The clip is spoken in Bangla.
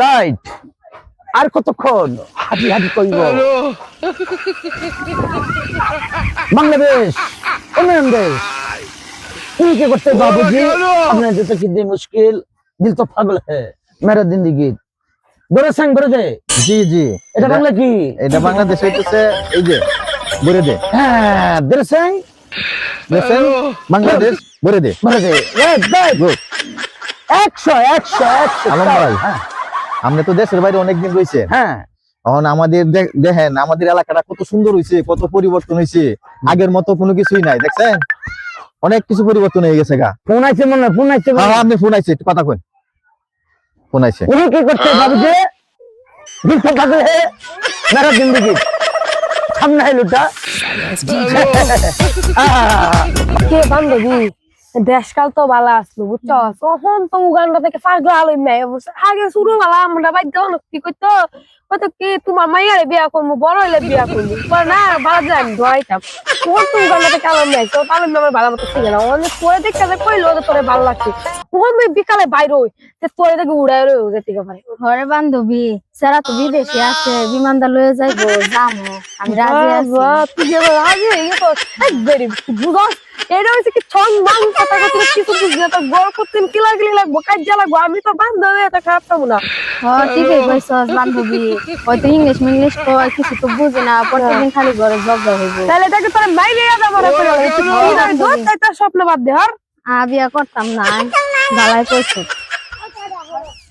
রাইট আর কতক্ষণ? হাজি হাজি কইব। বাংলাদেশ উন্নয়ন দেশ। কি করতে বাবুজি আপনার যেতে মুশকিল? দিল তো পাগল মেরা বড় সাং বড় দে। জি জি। এটা বাংলা কি? এটা বাংলাদেশ হইতেছে এই যে বড় দে। হ্যাঁ বড় সাং দেখেন বাংলাদেশ বড় দে। বড় দে রাইট রাইট 100 100 100 হ্যাঁ। আমরা তো দেশের বাইরে অনেকদিন রয়েছে। হ্যাঁ। এখন আমাদের দেখেন আমাদের এলাকাটা কত সুন্দর হয়েছে কত পরিবর্তন হয়েছে। আগের মতো কোনো কিছুই নাই দেখছেন? অনেক কিছু পরিবর্তন হয়ে গেছে গা। ফোন আইছে মনে ফোন আইছে হ্যাঁ আপনি ফোন আইছে একটু কথা কই ফোন আইছে। উনি কি করতে ভাবছে? দুঃখ পাবে মেরা জিন্দেগি। সামনে লুটা কে বান্ধবী? দেশকাল তো ভালো আসলো বুঝছ? তখন তো উগান্ডা থেকে পাগলা আলম মেয়ে আগে শুরু ভালো আমরা বাইর দেওয়া কি করতো কইতো কি তোমার মাইয়ারে বিয়া করব বড় হইলে বিয়া করব না ভালো আমি ধরাইতাম তখন তো উগান্ডা থেকে আলম মেয়ে তো আলম মেয়ে ভালো মতো শিখে না অনেক পরে দেখতে কইলো যে তোরে ভালো লাগছে। তখন বিকালে বাইর হই যে তোরে দেখে উড়াই রয়ে যেতে পারে। ঘরে বান্ধবী সেরা তো বিদেশে আছে বিমানদা লয়ে যাইবো যামো আমি রাজি আছি। তুই রাজি হয়ে গেছো একবারে বুঝস এটা হচ্ছে কি কিছু বুঝি না তো গড় করতে কি লাগলি লাগবো কাজে লাগবো আমি তো বান্ধবী এটা খারাপ পাবো না হ ঠিকই কইছস বান্ধবী হয়তো ইংলিশ মিংলিশ কয় কিছু তো বুঝে না প্রত্যেকদিন খালি ঘরে জব্দ হইব তাহলে তাকে তোর বাইরে যাব মনে করে তুই তাই তোর স্বপ্ন বাদ দে হর আ বিয়া করতাম না গালায় কইছো